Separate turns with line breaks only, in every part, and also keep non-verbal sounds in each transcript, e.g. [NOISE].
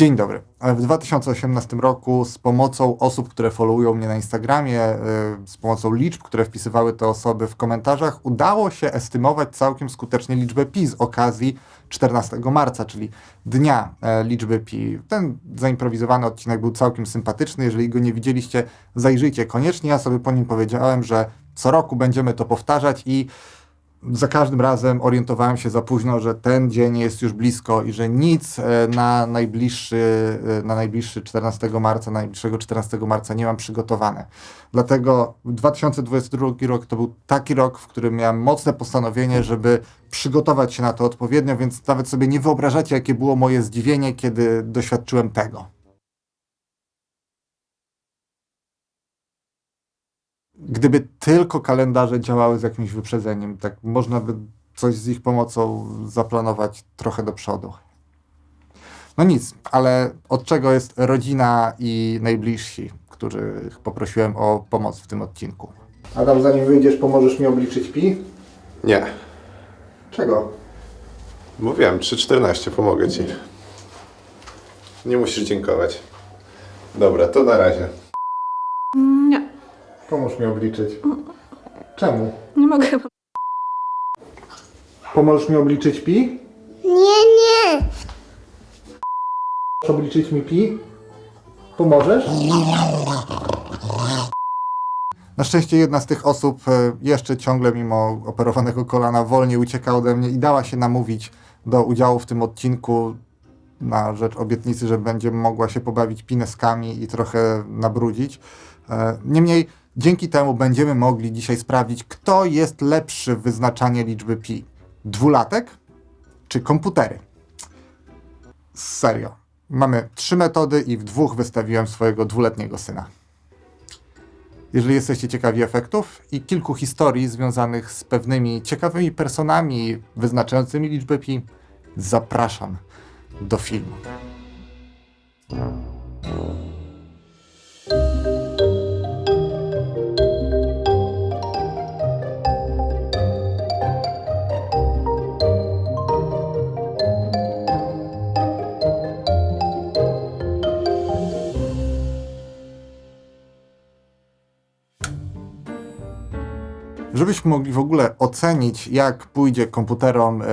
Dzień dobry. W 2018 roku z pomocą osób, które followują mnie na Instagramie, y, z pomocą liczb, które wpisywały te osoby w komentarzach, udało się estymować całkiem skutecznie liczbę pi z okazji 14 marca, czyli dnia e, liczby pi. Ten zaimprowizowany odcinek był całkiem sympatyczny. Jeżeli go nie widzieliście, zajrzyjcie koniecznie. Ja sobie po nim powiedziałem, że co roku będziemy to powtarzać i za każdym razem orientowałem się za późno, że ten dzień jest już blisko i że nic e, na najbliższy, e, na najbliższy 14 marca, najbliższego 14 marca nie mam przygotowane. Dlatego 2022 rok to był taki rok, w którym miałem mocne postanowienie, żeby przygotować się na to odpowiednio, więc nawet sobie nie wyobrażacie, jakie było moje zdziwienie, kiedy doświadczyłem tego. Gdyby tylko kalendarze działały z jakimś wyprzedzeniem, tak można by coś z ich pomocą zaplanować trochę do przodu. No nic, ale od czego jest rodzina i najbliżsi, których poprosiłem o pomoc w tym odcinku? Adam, zanim wyjdziesz, pomożesz mi obliczyć pi?
Nie.
Czego?
Mówiłem, 3.14, pomogę ci. Nie musisz dziękować. Dobra, to na razie.
Pomóż mi obliczyć. Czemu?
nie mogę.
Pomożesz mi obliczyć pi?
Nie, nie.
Możesz obliczyć mi pi? Pomożesz? Na szczęście jedna z tych osób e, jeszcze ciągle mimo operowanego kolana wolniej ucieka ode mnie i dała się namówić do udziału w tym odcinku na rzecz obietnicy, że będzie mogła się pobawić pineskami i trochę nabrudzić. E, Niemniej dzięki temu będziemy mogli dzisiaj sprawdzić, kto jest lepszy w wyznaczaniu liczby pi. Dwulatek czy komputery? Serio. Mamy trzy metody i w dwóch wystawiłem swojego dwuletniego syna. Jeżeli jesteście ciekawi efektów i kilku historii związanych z pewnymi ciekawymi personami wyznaczającymi liczbę pi, zapraszam do filmu. Żebyśmy mogli w ogóle ocenić, jak pójdzie komputerom y,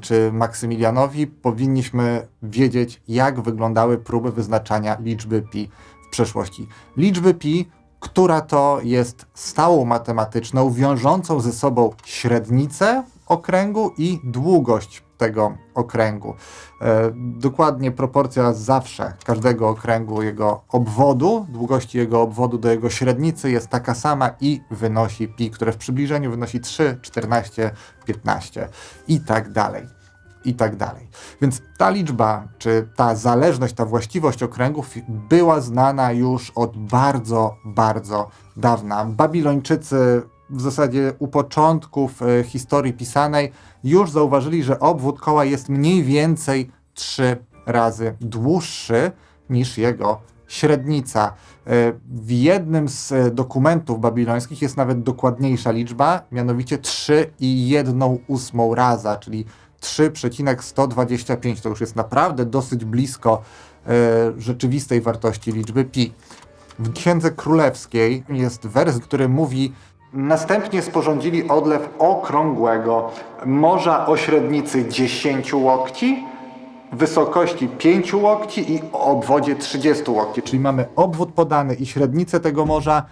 czy Maksymilianowi, powinniśmy wiedzieć, jak wyglądały próby wyznaczania liczby pi w przeszłości. Liczby pi, która to jest stałą matematyczną, wiążącą ze sobą średnicę okręgu i długość tego okręgu. E, dokładnie proporcja zawsze każdego okręgu, jego obwodu, długości jego obwodu do jego średnicy jest taka sama i wynosi pi, które w przybliżeniu wynosi 3, 14, 15 i tak dalej. I tak dalej. Więc ta liczba, czy ta zależność, ta właściwość okręgów była znana już od bardzo, bardzo dawna. Babilończycy w zasadzie u początków e, historii pisanej już zauważyli, że obwód koła jest mniej więcej trzy razy dłuższy niż jego średnica. E, W jednym z e, dokumentów babilońskich jest nawet dokładniejsza liczba, mianowicie 3,1 ósmą raza, czyli 3,125. To już jest naprawdę dosyć blisko rzeczywistej wartości liczby pi. W Księdze Królewskiej jest wers, który mówi Następnie sporządzili odlew okrągłego morza o średnicy 10 łokci, wysokości 5 łokci i obwodzie 30 łokci. Czyli mamy obwód podany i średnicę tego morza,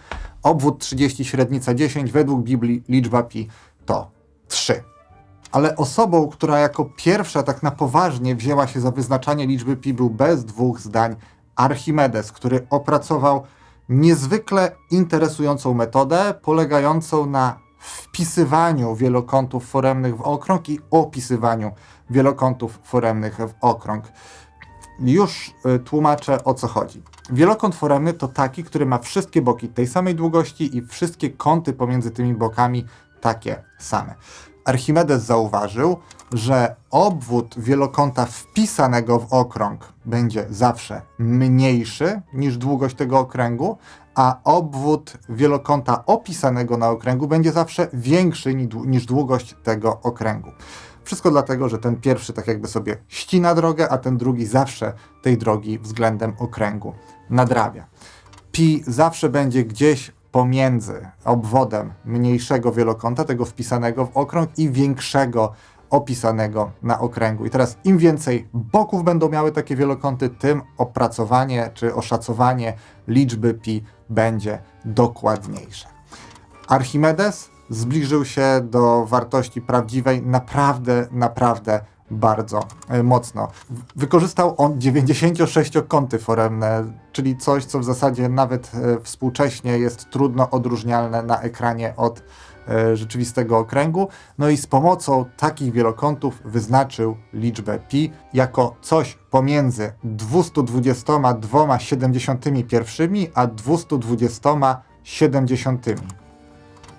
obwód 30, średnica 10, według Biblii liczba pi to 3. Ale osobą, która jako pierwsza tak na poważnie wzięła się za wyznaczanie liczby pi był bez dwóch zdań Archimedes, który opracował niezwykle interesującą metodę polegającą na wpisywaniu wielokątów foremnych w okrąg i opisywaniu wielokątów foremnych w okrąg. Już y, tłumaczę o co chodzi. Wielokąt foremny to taki, który ma wszystkie boki tej samej długości i wszystkie kąty pomiędzy tymi bokami takie same. Archimedes zauważył, że obwód wielokąta wpisanego w okrąg będzie zawsze mniejszy niż długość tego okręgu, a obwód wielokąta opisanego na okręgu będzie zawsze większy ni- niż długość tego okręgu. Wszystko dlatego, że ten pierwszy tak jakby sobie ścina drogę, a ten drugi zawsze tej drogi względem okręgu nadrabia. Pi zawsze będzie gdzieś pomiędzy obwodem mniejszego wielokąta, tego wpisanego w okrąg, i większego opisanego na okręgu. I teraz im więcej boków będą miały takie wielokąty, tym opracowanie czy oszacowanie liczby pi będzie dokładniejsze. Archimedes zbliżył się do wartości prawdziwej naprawdę, naprawdę bardzo e, mocno. Wykorzystał on 96-kąty foremne, czyli coś, co w zasadzie nawet e, współcześnie jest trudno odróżnialne na ekranie od rzeczywistego okręgu. No i z pomocą takich wielokątów wyznaczył liczbę pi jako coś pomiędzy 222,71 a 220,70.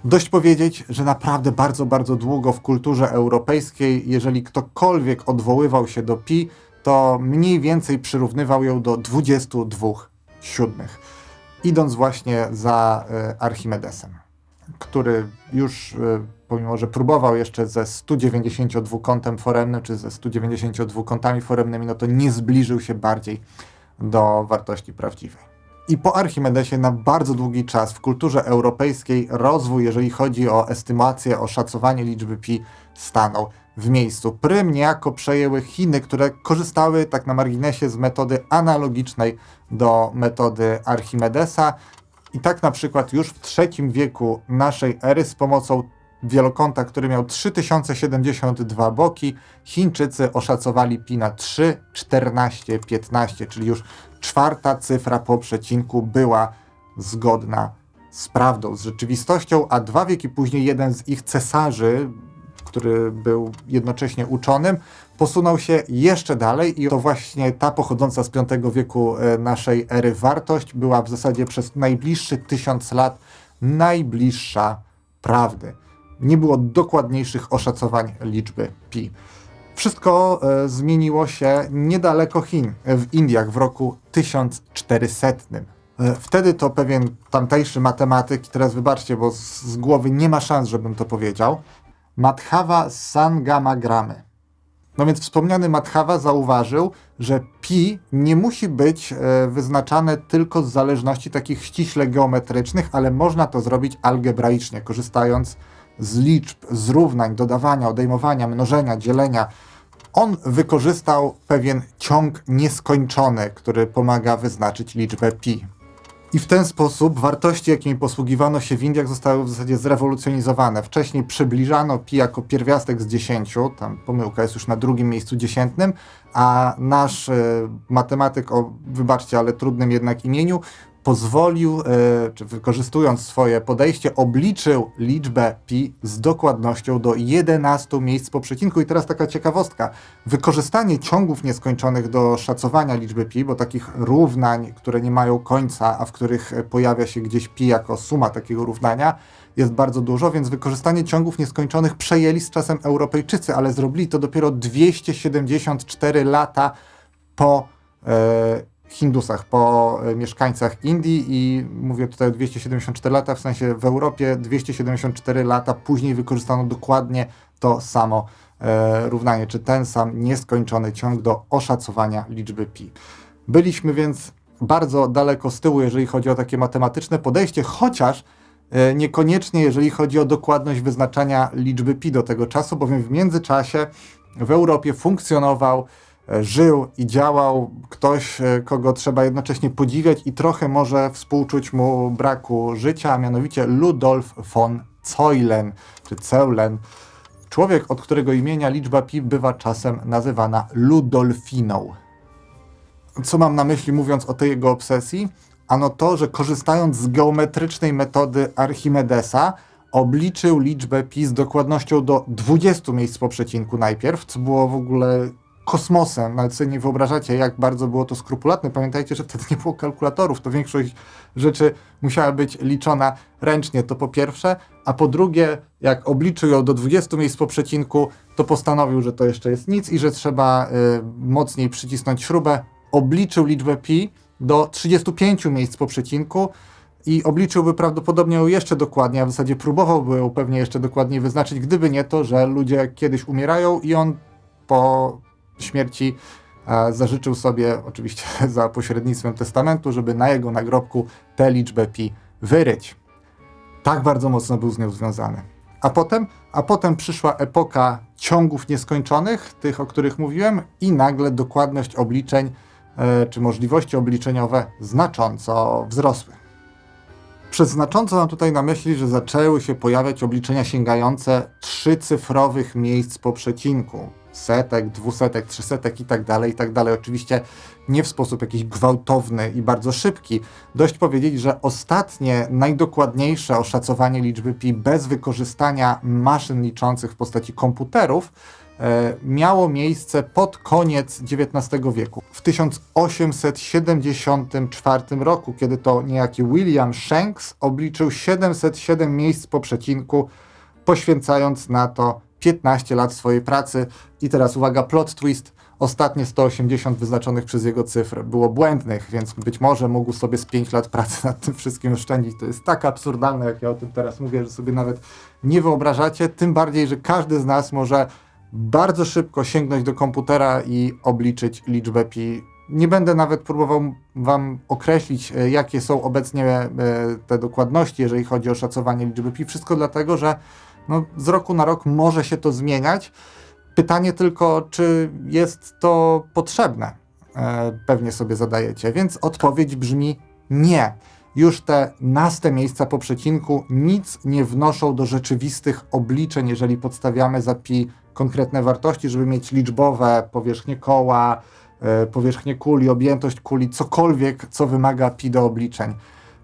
Dość powiedzieć, że naprawdę bardzo, bardzo długo w kulturze europejskiej, jeżeli ktokolwiek odwoływał się do pi, to mniej więcej przyrównywał ją do 22 siódmych, idąc właśnie za e, Archimedesem, który już, e, pomimo że próbował jeszcze ze 192 kątem foremnym, czy ze 192 kątami foremnymi, no to nie zbliżył się bardziej do wartości prawdziwej. I po Archimedesie na bardzo długi czas w kulturze europejskiej rozwój, jeżeli chodzi o estymację, o szacowanie liczby pi, stanął w miejscu. Prym niejako przejęły Chiny, które korzystały tak na marginesie z metody analogicznej do metody Archimedesa. I tak na przykład już w III wieku naszej ery z pomocą wielokąta, który miał 3072 boki, Chińczycy oszacowali pi na 3, 14, 15, czyli już czwarta cyfra po przecinku była zgodna z prawdą, z rzeczywistością, a dwa wieki później jeden z ich cesarzy, który był jednocześnie uczonym, posunął się jeszcze dalej i to właśnie ta pochodząca z V wieku e, naszej ery wartość była w zasadzie przez najbliższy tysiąc lat najbliższa prawdy. Nie było dokładniejszych oszacowań liczby pi. Wszystko e, zmieniło się niedaleko Chin, w Indiach w roku 1400. E, Wtedy to pewien tamtejszy matematyk, teraz wybaczcie, bo z, z głowy nie ma szans, żebym to powiedział, Madhava Sangamagramy. No więc wspomniany Madhava zauważył, że pi nie musi być e, wyznaczane tylko z zależności takich ściśle geometrycznych, ale można to zrobić algebraicznie, korzystając z liczb, z równań, dodawania, odejmowania, mnożenia, dzielenia. On wykorzystał pewien ciąg nieskończony, który pomaga wyznaczyć liczbę pi. I w ten sposób wartości, jakimi posługiwano się w Indiach, zostały w zasadzie zrewolucjonizowane. Wcześniej przybliżano pi jako pierwiastek z 10, tam pomyłka jest już na drugim miejscu dziesiętnym, a nasz e, matematyk o, wybaczcie, ale trudnym jednak imieniu, pozwolił, e, czy wykorzystując swoje podejście, obliczył liczbę pi z dokładnością do 11 miejsc po przecinku. I teraz taka ciekawostka. Wykorzystanie ciągów nieskończonych do szacowania liczby pi, bo takich równań, które nie mają końca, a w których pojawia się gdzieś pi jako suma takiego równania, jest bardzo dużo, więc wykorzystanie ciągów nieskończonych przejęli z czasem Europejczycy, ale zrobili to dopiero 274 lata po e, Hindusach, po e, mieszkańcach Indii i mówię tutaj o 274 lata, w sensie w Europie 274 lata później wykorzystano dokładnie to samo e, równanie, czy ten sam nieskończony ciąg do oszacowania liczby pi. Byliśmy więc bardzo daleko z tyłu, jeżeli chodzi o takie matematyczne podejście, chociaż e, niekoniecznie jeżeli chodzi o dokładność wyznaczania liczby pi do tego czasu, bowiem w międzyczasie w Europie funkcjonował, żył i działał ktoś, e, kogo trzeba jednocześnie podziwiać i trochę może współczuć mu braku życia, a mianowicie Ludolf von Zeulen, czy Ceulen. Człowiek, od którego imienia liczba pi bywa czasem nazywana Ludolfiną. Co mam na myśli mówiąc o tej jego obsesji? Ano to, że korzystając z geometrycznej metody Archimedesa, obliczył liczbę pi z dokładnością do 20 miejsc po przecinku najpierw, co było w ogóle kosmosem. Nawet sobie nie wyobrażacie, jak bardzo było to skrupulatne. Pamiętajcie, że wtedy nie było kalkulatorów, to większość rzeczy musiała być liczona ręcznie, to po pierwsze, a po drugie, jak obliczył ją do 20 miejsc po przecinku, to postanowił, że to jeszcze jest nic i że trzeba y, mocniej przycisnąć śrubę. Obliczył liczbę pi do 35 miejsc po przecinku i obliczyłby prawdopodobnie ją jeszcze dokładniej, a w zasadzie próbowałby ją pewnie jeszcze dokładniej wyznaczyć, gdyby nie to, że ludzie kiedyś umierają i on po śmierci zażyczył sobie, oczywiście [LAUGHS] za pośrednictwem testamentu, żeby na jego nagrobku tę liczbę pi wyryć. Tak bardzo mocno był z nią związany. A potem, a potem przyszła epoka ciągów nieskończonych, tych, o których mówiłem, i nagle dokładność obliczeń, e, czy możliwości obliczeniowe znacząco wzrosły. Przez znacząco mam tutaj na myśli, że zaczęły się pojawiać obliczenia sięgające trzycyfrowych miejsc po przecinku. Setek, dwusetek, trzysetek i tak dalej, i tak dalej. Oczywiście nie w sposób jakiś gwałtowny i bardzo szybki. Dość powiedzieć, że ostatnie, najdokładniejsze oszacowanie liczby pi bez wykorzystania maszyn liczących w postaci komputerów e, miało miejsce pod koniec XIX wieku. W 1874 roku, kiedy to niejaki William Shanks obliczył 707 miejsc po przecinku, poświęcając na to 15 lat swojej pracy. I teraz uwaga, plot twist. Ostatnie 180 wyznaczonych przez jego cyfr było błędnych, więc być może mógł sobie z 5 lat pracy nad tym wszystkim oszczędzić. To jest tak absurdalne, jak ja o tym teraz mówię, że sobie nawet nie wyobrażacie. Tym bardziej, że każdy z nas może bardzo szybko sięgnąć do komputera i obliczyć liczbę pi. Nie będę nawet próbował Wam określić, e, jakie są obecnie e, te dokładności, jeżeli chodzi o szacowanie liczby pi. Wszystko dlatego, że no, z roku na rok może się to zmieniać. Pytanie tylko, czy jest to potrzebne? E, pewnie sobie zadajecie, więc odpowiedź brzmi nie. Już te naste miejsca po przecinku nic nie wnoszą do rzeczywistych obliczeń, jeżeli podstawiamy za pi konkretne wartości, żeby mieć liczbowe powierzchnie koła, e, powierzchnię kuli, objętość kuli, cokolwiek, co wymaga pi do obliczeń.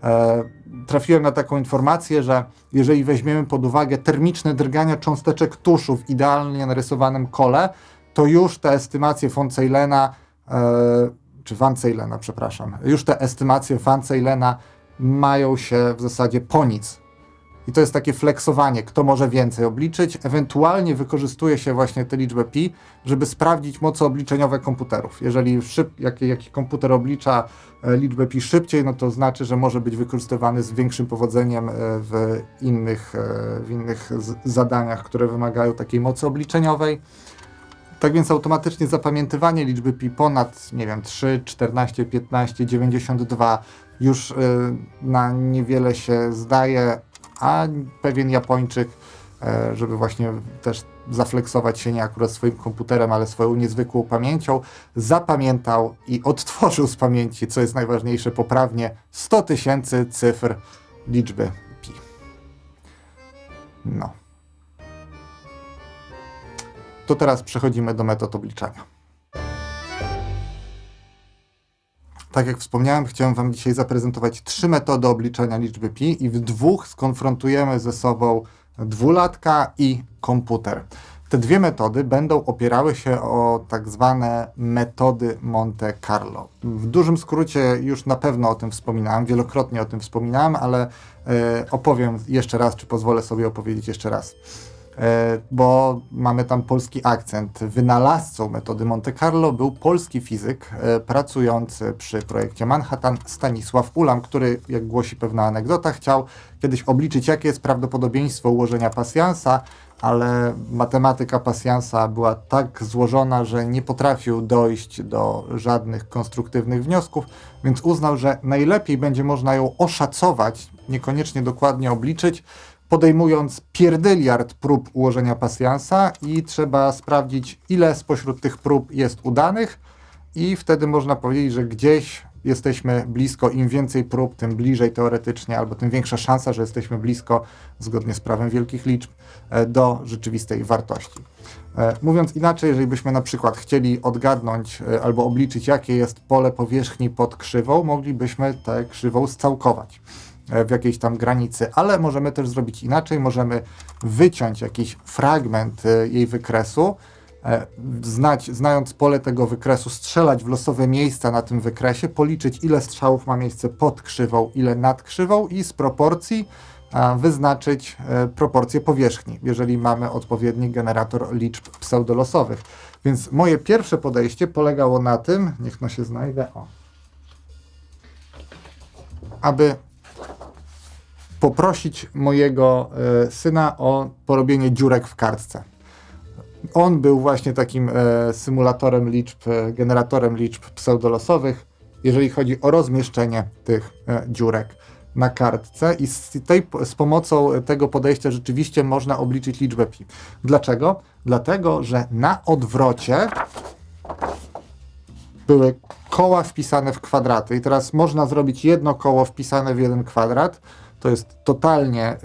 E, trafiłem na taką informację, że jeżeli weźmiemy pod uwagę termiczne drgania cząsteczek tuszu w idealnie narysowanym kole, to już te estymacje von Ceylena, e, czy Van Ceylena, przepraszam, już te estymacje Van Ceylena mają się w zasadzie po nic. I to jest takie flexowanie, kto może więcej obliczyć. Ewentualnie wykorzystuje się właśnie tę liczbę pi, żeby sprawdzić moce obliczeniowe komputerów. Jeżeli szyb, jaki, jaki komputer oblicza e, liczbę pi szybciej, no to znaczy, że może być wykorzystywany z większym powodzeniem e, w innych, e, w innych zadaniach, które wymagają takiej mocy obliczeniowej. Tak więc automatycznie zapamiętywanie liczby pi ponad, nie wiem, 3, 14, 15, 92 już na niewiele się zdaje, a pewien Japończyk, e, żeby właśnie też zafleksować się nie akurat swoim komputerem, ale swoją niezwykłą pamięcią, zapamiętał i odtworzył z pamięci, co jest najważniejsze, poprawnie 100 tysięcy cyfr liczby pi. No. To teraz przechodzimy do metod obliczania. Tak jak wspomniałem, chciałem Wam dzisiaj zaprezentować trzy metody obliczania liczby pi i w dwóch skonfrontujemy ze sobą dwulatka i komputer. Te dwie metody będą opierały się o tak zwane metody Monte Carlo. W dużym skrócie już na pewno o tym wspominałem, wielokrotnie o tym wspominałem, ale e, opowiem jeszcze raz, czy pozwolę sobie opowiedzieć jeszcze raz. E, bo mamy tam polski akcent. Wynalazcą metody Monte Carlo był polski fizyk e, pracujący przy projekcie Manhattan Stanisław Ulam, który, jak głosi pewna anegdota, chciał kiedyś obliczyć, jakie jest prawdopodobieństwo ułożenia pasjansa, ale matematyka pasjansa była tak złożona, że nie potrafił dojść do żadnych konstruktywnych wniosków, więc uznał, że najlepiej będzie można ją oszacować, niekoniecznie dokładnie obliczyć, podejmując pierdyliard prób ułożenia pasjansa i trzeba sprawdzić, ile spośród tych prób jest udanych i wtedy można powiedzieć, że gdzieś jesteśmy blisko, im więcej prób, tym bliżej teoretycznie, albo tym większa szansa, że jesteśmy blisko, zgodnie z prawem wielkich liczb, e, do rzeczywistej wartości. E, Mówiąc inaczej, jeżeli byśmy na przykład chcieli odgadnąć e, albo obliczyć, jakie jest pole powierzchni pod krzywą, moglibyśmy tę krzywą scałkować w jakiejś tam granicy, ale możemy też zrobić inaczej, możemy wyciąć jakiś fragment e, jej wykresu, e, znać, znając pole tego wykresu, strzelać w losowe miejsca na tym wykresie, policzyć ile strzałów ma miejsce pod krzywą, ile nad krzywą i z proporcji wyznaczyć e, proporcje powierzchni, jeżeli mamy odpowiedni generator liczb pseudolosowych. Więc moje pierwsze podejście polegało na tym, niech no się znajdę, o, aby poprosić mojego e, syna o porobienie dziurek w kartce. On był właśnie takim e, symulatorem liczb, e, generatorem liczb pseudolosowych, jeżeli chodzi o rozmieszczenie tych dziurek na kartce i z, tej, z pomocą tego podejścia rzeczywiście można obliczyć liczbę pi. Dlaczego? Dlatego, że na odwrocie były koła wpisane w kwadraty i teraz można zrobić jedno koło wpisane w jeden kwadrat. To jest totalnie e,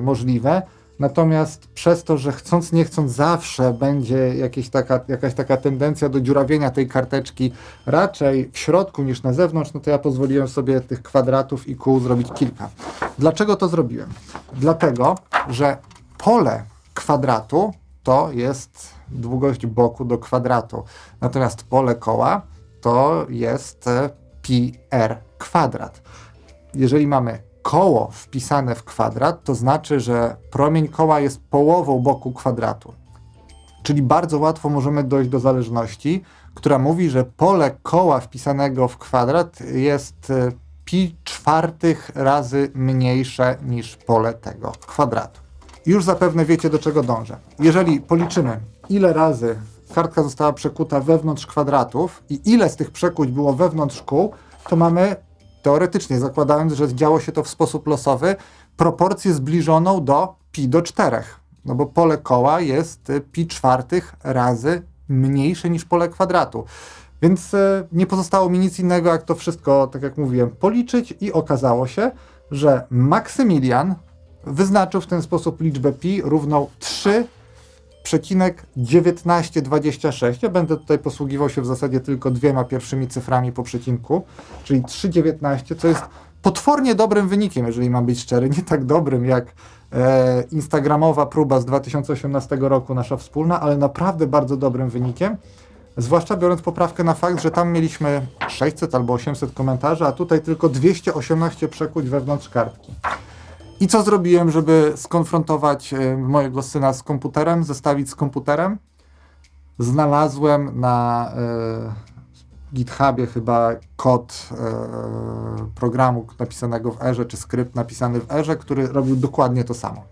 możliwe. Natomiast przez to, że chcąc nie chcąc zawsze będzie jakieś taka, jakaś taka tendencja do dziurawienia tej karteczki raczej w środku niż na zewnątrz, no to ja pozwoliłem sobie tych kwadratów i kół zrobić kilka. Dlaczego to zrobiłem? Dlatego, że pole kwadratu to jest długość boku do kwadratu. Natomiast pole koła to jest e, pi r kwadrat. Jeżeli mamy koło wpisane w kwadrat, to znaczy, że promień koła jest połową boku kwadratu. Czyli bardzo łatwo możemy dojść do zależności, która mówi, że pole koła wpisanego w kwadrat jest e, pi czwartych razy mniejsze niż pole tego kwadratu. Już zapewne wiecie, do czego dążę. Jeżeli policzymy, ile razy kartka została przekuta wewnątrz kwadratów i ile z tych przekuć było wewnątrz kół, to mamy teoretycznie, zakładając, że działo się to w sposób losowy, proporcję zbliżoną do pi do czterech. No bo pole koła jest y, pi czwartych razy mniejsze niż pole kwadratu. Więc y, nie pozostało mi nic innego, jak to wszystko, tak jak mówiłem, policzyć i okazało się, że Maksymilian wyznaczył w ten sposób liczbę pi równą 3,1926. Ja będę tutaj posługiwał się w zasadzie tylko dwiema pierwszymi cyframi po przecinku, czyli 3,19, co jest potwornie dobrym wynikiem, jeżeli mam być szczery. Nie tak dobrym jak e, instagramowa próba z 2018 roku, nasza wspólna, ale naprawdę bardzo dobrym wynikiem. Zwłaszcza biorąc poprawkę na fakt, że tam mieliśmy 600 albo 800 komentarzy, a tutaj tylko 218 przekuć wewnątrz kartki. I co zrobiłem, żeby skonfrontować e, mojego syna z komputerem, zestawić z komputerem? Znalazłem na e, GitHubie chyba kod e, programu napisanego w Erze, czy skrypt napisany w Erze, który robił dokładnie to samo.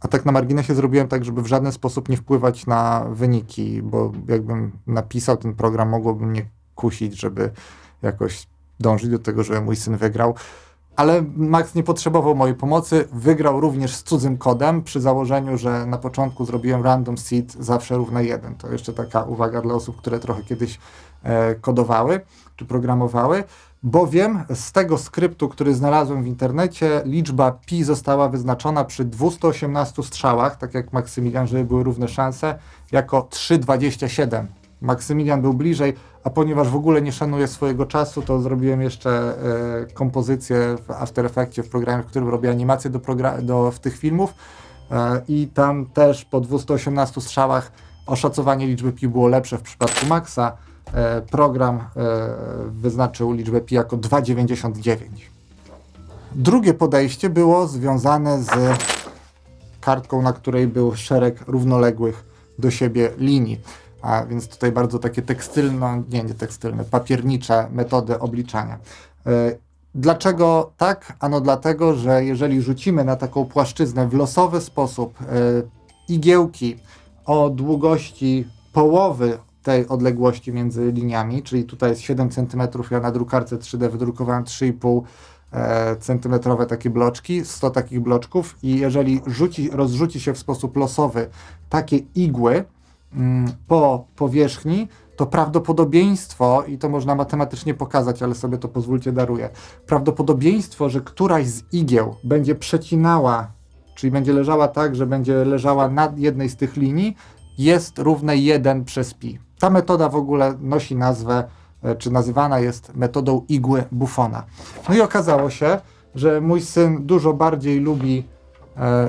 A tak na marginesie zrobiłem tak, żeby w żaden sposób nie wpływać na wyniki, bo jakbym napisał ten program, mogłoby mnie kusić, żeby jakoś dążyć do tego, żeby mój syn wygrał. Ale Max nie potrzebował mojej pomocy. Wygrał również z cudzym kodem, przy założeniu, że na początku zrobiłem random seed zawsze równe 1. To jeszcze taka uwaga dla osób, które trochę kiedyś e, kodowały czy programowały. Bowiem z tego skryptu, który znalazłem w internecie, liczba pi została wyznaczona przy 218 strzałach, tak jak Maksymilian, żeby były równe szanse, jako 3,27. Maksymilian był bliżej, a ponieważ w ogóle nie szanuję swojego czasu, to zrobiłem jeszcze e, kompozycję w After Effects, w programie, w którym robię animacje do, do w tych filmów e, i tam też po 218 strzałach oszacowanie liczby pi było lepsze w przypadku Maxa. E, program e, wyznaczył liczbę pi jako 2,99. Drugie podejście było związane z kartką, na której był szereg równoległych do siebie linii. A więc tutaj bardzo takie tekstylne, nie, nie tekstylne, papiernicze metody obliczania. E, Dlaczego tak? Ano dlatego, że jeżeli rzucimy na taką płaszczyznę w losowy sposób e, igiełki o długości połowy tej odległości między liniami, czyli tutaj jest 7 cm, ja na drukarce 3D wydrukowałem 3,5 e, centymetrowe takie bloczki, 100 takich bloczków i jeżeli rzuci, rozrzuci się w sposób losowy takie igły po powierzchni, to prawdopodobieństwo, i to można matematycznie pokazać, ale sobie to pozwólcie daruję, prawdopodobieństwo, że któraś z igieł będzie przecinała, czyli będzie leżała tak, że będzie leżała na jednej z tych linii, jest równe 1 przez pi. Ta metoda w ogóle nosi nazwę, e, czy nazywana jest metodą igły Buffona. No i okazało się, że mój syn dużo bardziej lubi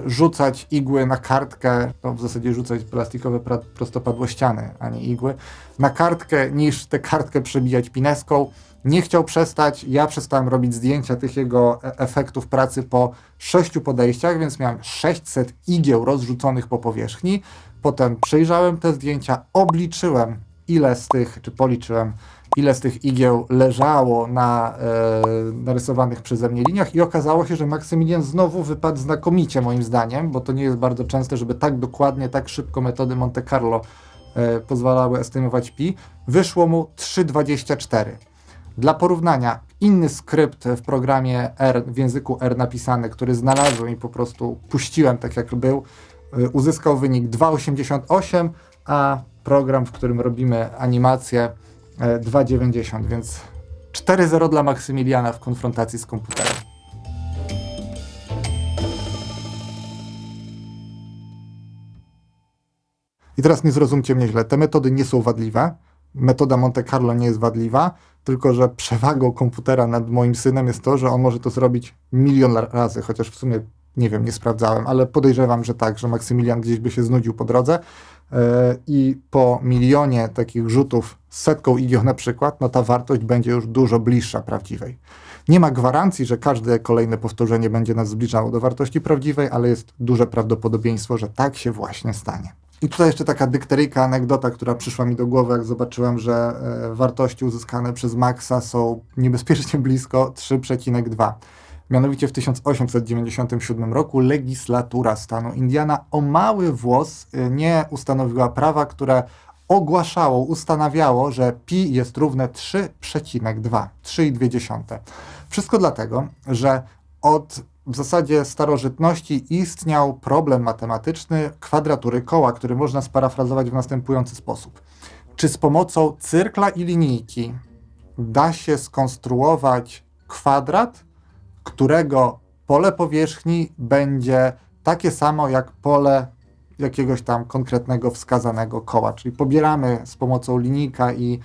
rzucać igły na kartkę, no w zasadzie rzucać plastikowe prostopadłościany, a nie igły, na kartkę niż tę kartkę przebijać pineską. Nie chciał przestać, ja przestałem robić zdjęcia tych jego e- efektów pracy po sześciu podejściach, więc miałem 600 igieł rozrzuconych po powierzchni. Potem przejrzałem te zdjęcia, obliczyłem ile z tych, czy policzyłem, ile z tych igieł leżało na e, narysowanych przeze mnie liniach i okazało się, że Maksymilian znowu wypadł znakomicie moim zdaniem, bo to nie jest bardzo częste, żeby tak dokładnie, tak szybko metody Monte Carlo e, pozwalały estymować pi. Wyszło mu 3,24. Dla porównania, inny skrypt w programie R, w języku R napisany, który znalazłem i po prostu puściłem tak jak był, y, uzyskał wynik 2,88, a program, w którym robimy animację e, 2,90, więc 4,0 dla Maksymiliana w konfrontacji z komputerem. I teraz nie zrozumcie mnie źle, te metody nie są wadliwe. Metoda Monte Carlo nie jest wadliwa, tylko że przewagą komputera nad moim synem jest to, że on może to zrobić milion razy, chociaż w sumie nie wiem, nie sprawdzałem, ale podejrzewam, że tak, że Maksymilian gdzieś by się znudził po drodze. Yy, I po milionie takich rzutów z setką igieł na przykład, no ta wartość będzie już dużo bliższa prawdziwej. Nie ma gwarancji, że każde kolejne powtórzenie będzie nas zbliżało do wartości prawdziwej, ale jest duże prawdopodobieństwo, że tak się właśnie stanie. I tutaj jeszcze taka dykteryjka, anegdota, która przyszła mi do głowy, jak zobaczyłem, że e, wartości uzyskane przez Maxa są niebezpiecznie blisko 3,2. Mianowicie w 1897 roku legislatura stanu Indiana o mały włos e, nie ustanowiła prawa, które ogłaszało, ustanawiało, że pi jest równe 3,2, 3,2. Wszystko dlatego, że od w zasadzie starożytności istniał problem matematyczny kwadratury koła, który można sparafrazować w następujący sposób. Czy z pomocą cyrkla i linijki da się skonstruować kwadrat, którego pole powierzchni będzie takie samo jak pole jakiegoś tam konkretnego wskazanego koła. Czyli pobieramy z pomocą linijka i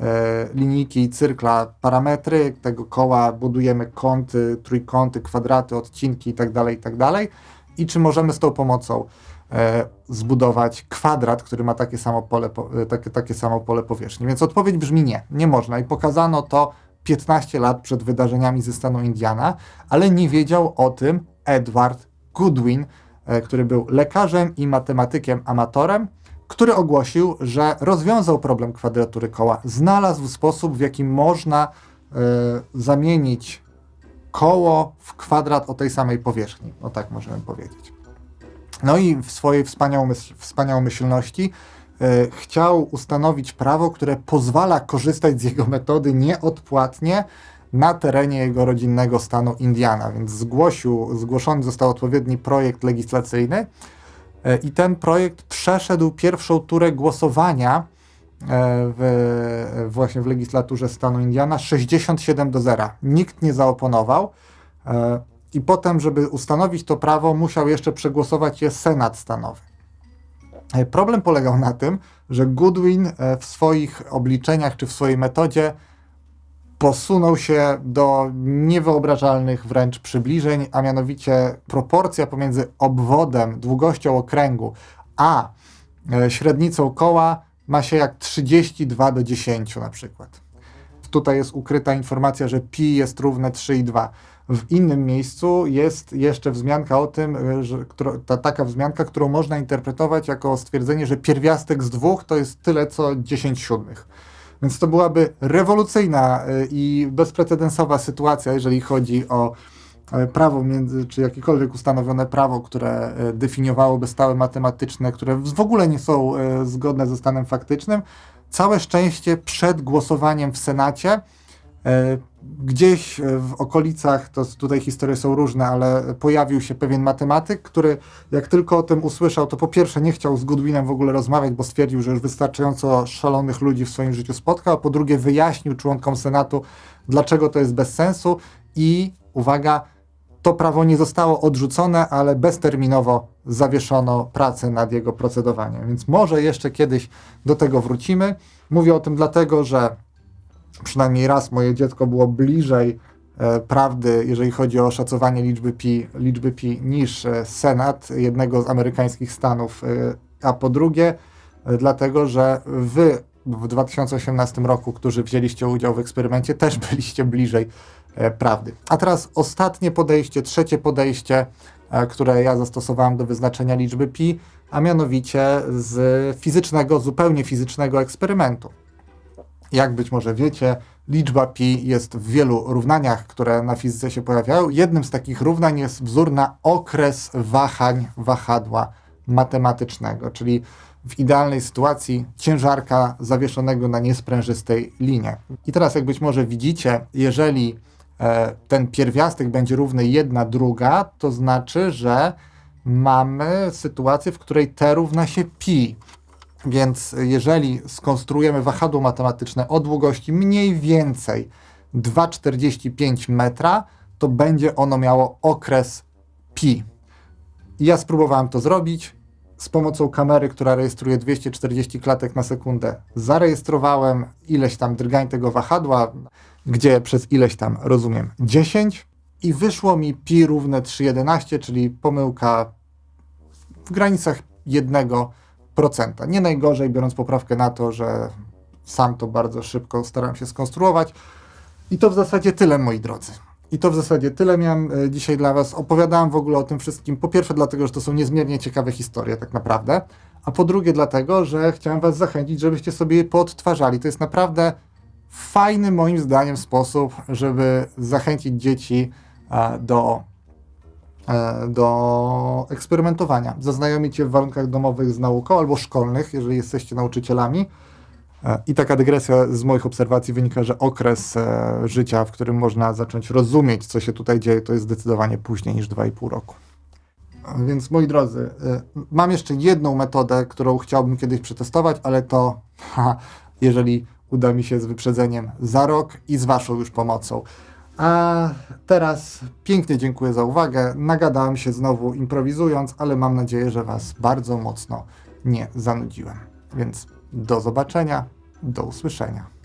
e, linijki i cyrkla parametry tego koła, budujemy kąty, trójkąty, kwadraty, odcinki itd., itd. I czy możemy z tą pomocą e, zbudować kwadrat, który ma takie samo, pole, po, e, takie, takie samo pole powierzchni? Więc odpowiedź brzmi nie, nie można. I pokazano to 15 lat przed wydarzeniami ze stanu Indiana, ale nie wiedział o tym Edward Goodwin, e, który był lekarzem i matematykiem amatorem, który ogłosił, że rozwiązał problem kwadratury koła. Znalazł sposób, w jaki można e, zamienić koło w kwadrat o tej samej powierzchni. O tak możemy powiedzieć. No i w swojej wspaniałomyśl- wspaniałomyślności chciał ustanowić prawo, które pozwala korzystać z jego metody nieodpłatnie na terenie jego rodzinnego stanu Indiana. Więc zgłosił, zgłoszony został odpowiedni projekt legislacyjny e, i ten projekt przeszedł pierwszą turę głosowania e, w, właśnie w legislaturze stanu Indiana 67 do 0. Nikt nie zaoponował. e, I potem, żeby ustanowić to prawo, musiał jeszcze przegłosować je Senat stanowy. E, Problem polegał na tym, że Goodwin e, w swoich obliczeniach czy w swojej metodzie posunął się do niewyobrażalnych wręcz przybliżeń, a mianowicie proporcja pomiędzy obwodem, długością okręgu, a e, średnicą koła ma się jak 32 do 10 na przykład. Tutaj jest ukryta informacja, że pi jest równe 3,2. W innym miejscu jest jeszcze wzmianka o tym, e, że którą- ta, taka wzmianka, którą można interpretować jako stwierdzenie, że pierwiastek z dwóch to jest tyle co 10 siódmych. Więc to byłaby rewolucyjna y, i bezprecedensowa sytuacja, jeżeli chodzi o e, prawo między, czy jakiekolwiek ustanowione prawo, które e, definiowałoby stałe matematyczne, które w ogóle nie są e, zgodne ze stanem faktycznym. Całe szczęście przed głosowaniem w Senacie e, gdzieś e, w okolicach, to tutaj historie są różne, ale pojawił się pewien matematyk, który jak tylko o tym usłyszał, to po pierwsze nie chciał z Goodwinem w ogóle rozmawiać, bo stwierdził, że już wystarczająco szalonych ludzi w swoim życiu spotkał, a po drugie wyjaśnił członkom Senatu, dlaczego to jest bez sensu i uwaga, to prawo nie zostało odrzucone, ale bezterminowo zawieszono pracę nad jego procedowaniem. Więc może jeszcze kiedyś do tego wrócimy. Mówię o tym dlatego, że przynajmniej raz moje dziecko było bliżej e, prawdy, jeżeli chodzi o szacowanie liczby pi, liczby pi niż e, Senat jednego z amerykańskich stanów, e, a po drugie dlatego, że wy w 2018 roku, którzy wzięliście udział w eksperymencie, też [LAUGHS] byliście bliżej prawdy. A teraz ostatnie podejście, trzecie podejście, które ja zastosowałem do wyznaczenia liczby pi, a mianowicie z fizycznego, zupełnie fizycznego eksperymentu. Jak być może wiecie, liczba pi jest w wielu równaniach, które na fizyce się pojawiają. Jednym z takich równań jest wzór na okres wahań wahadła matematycznego, czyli w idealnej sytuacji ciężarka zawieszonego na niesprężystej linie. I teraz, jak być może widzicie, jeżeli e, ten pierwiastek będzie równy 1 druga, to znaczy, że mamy sytuację, w której t równa się pi. Więc jeżeli skonstruujemy wahadło matematyczne o długości mniej więcej 2,45 metra, to będzie ono miało okres pi. Ja spróbowałem to zrobić. Z pomocą kamery, która rejestruje 240 klatek na sekundę, zarejestrowałem ileś tam drgań tego wahadła, gdzie przez ileś tam rozumiem 10 i wyszło mi pi równe 3,11, czyli pomyłka w granicach 1%. Nie najgorzej, biorąc poprawkę na to, że sam to bardzo szybko starałem się skonstruować. I to w zasadzie tyle, moi drodzy. I to w zasadzie tyle miałem e, dzisiaj dla Was. Opowiadałem w ogóle o tym wszystkim. Po pierwsze, dlatego, że to są niezmiernie ciekawe historie, tak naprawdę. A po drugie, dlatego, że chciałem Was zachęcić, żebyście sobie je poodtwarzali. To jest naprawdę fajny, moim zdaniem, sposób, żeby zachęcić dzieci e, do do eksperymentowania, zaznajomić je w warunkach domowych z nauką albo szkolnych, jeżeli jesteście nauczycielami. E, I taka dygresja z moich obserwacji wynika, że okres e, życia, w którym można zacząć rozumieć, co się tutaj dzieje, to jest zdecydowanie później niż 2,5 roku. E, Więc moi drodzy, e, mam jeszcze jedną metodę, którą chciałbym kiedyś przetestować, ale to, [LAUGHS] jeżeli uda mi się z wyprzedzeniem za rok i z Waszą już pomocą. A teraz pięknie dziękuję za uwagę. Nagadałem się znowu improwizując, ale mam nadzieję, że Was bardzo mocno nie zanudziłem. Więc do zobaczenia, do usłyszenia.